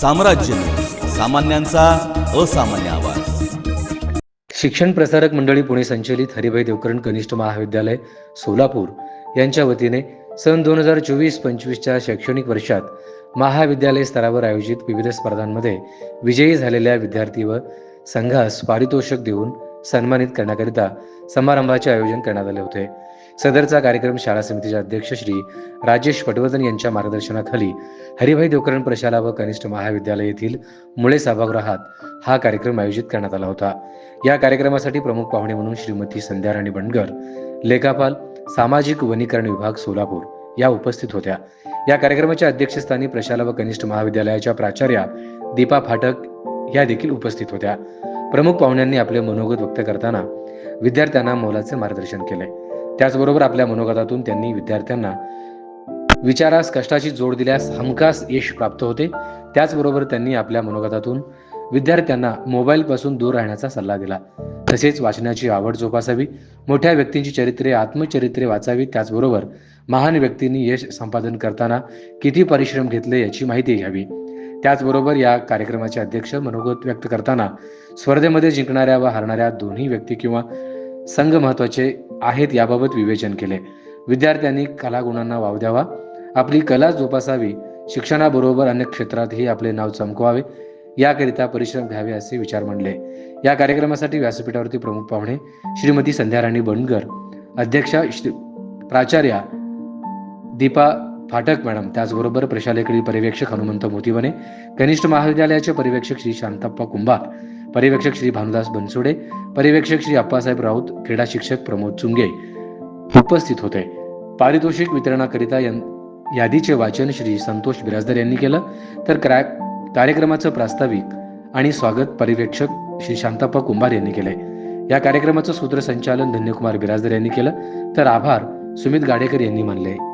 साम्राज्य सामान्यांचा असामान्य आवाज. शिक्षण प्रसारक मंडळी पुणे संचलित हरिभाई देवकरण कनिष्ठ महाविद्यालय सोलापूर. यांच्या वतीने सन दोन हजार चोवीस पंचवीसच्या शैक्षणिक वर्षात महाविद्यालय स्तरावर आयोजित विविध स्पर्धांमध्ये विजयी झालेल्या विद्यार्थी व संघास पारितोषिक देऊन सन्मानित करण्याकरिता समारंभाचे आयोजन करण्यात आले होते. सदरचा कार्यक्रम शाळा समितीचे अध्यक्ष श्री राजेश पटवर्धन यांच्या मार्गदर्शनाखाली हरिभाई देवकरण प्रशाला व कनिष्ठ महाविद्यालय येथील मुळे सभागृहात हा कार्यक्रम आयोजित करण्यात आला होता. या कार्यक्रमासाठी प्रमुख पाहुणे म्हणून श्रीमती संध्याराणी बंडगर लेखापाल सामाजिक वनीकरण विभाग सोलापूर या उपस्थित होत्या. या कार्यक्रमाच्या अध्यक्षस्थानी प्रशाला व कनिष्ठ महाविद्यालयाच्या प्राचार्या दीपा फाटक या देखील उपस्थित होत्या. प्रमुख पाहुण्यांनी आपले मनोगत व्यक्त करताना विद्यार्थ्यांना मोलाचे मार्गदर्शन केले. त्याचबरोबर आपल्या मनोगतातून त्यांनी विद्यार्थ्यांना विचारास कष्टाची जोड दिल्यास हमखास यश प्राप्त होते. त्याचबरोबर त्यांनी आपल्या मनोगतातून विद्यार्थ्यांना मोबाईलपासून दूर राहण्याचा सल्ला दिला. तसेच वाचनाची आवड जोपासावी मोठ्या व्यक्तींची चरित्रे आत्मचरित्रे वाचावी त्याचबरोबर महान व्यक्तींनी यश संपादन करताना किती परिश्रम घेतले याची माहिती घ्यावी. त्याचबरोबर या कार्यक्रमाचे अध्यक्ष मनोगत व्यक्त करताना स्पर्धेमध्ये जिंकणाऱ्या व हारणाऱ्या दोन्ही व्यक्ती किंवा संघ महत्त्वाचे आहेत याबाबत विवेचन केले. विद्यार्थ्यांनी कलागुणांना वाव द्यावा. आपली कला जोपासावी. शिक्षणाबरोबर अनेक क्षेत्रातही आपले नाव चमकवावे. याकरिता परिश्रम घ्यावे असे विचार मांडले. या कार्यक्रमासाठी व्यासपीठावरती प्रमुख पाहुणे श्रीमती संध्याराणी राणी अध्यक्षा श्री प्राचार्या दीपा फाटक मॅडम. त्याचबरोबर प्रशालेकडील पर्यवेक्षक हनुमंत मोतीवने कनिष्ठ महाविद्यालयाचे पर्यवेक्षक श्री शांताप्पा कुंभार पर्यवेक्षक श्री भानुदास बनसोडे पर्यवेक्षक श्री अप्पासाहेब राऊत क्रीडा शिक्षक प्रमोद चुंगे उपस्थित होते. पारितोषिक वितरणाकरिता यादीचे वाचन श्री संतोष बिराजदार यांनी केलं. तर कार्यक्रमाचं प्रास्ताविक आणि स्वागत पर्यवेक्षक श्री शांताप्पा कुंभार यांनी केले. या कार्यक्रमाचं सूत्रसंचालन धन्यकुमार बिराजदार यांनी केलं. तर आभार सुमित गाडेकर यांनी मानले.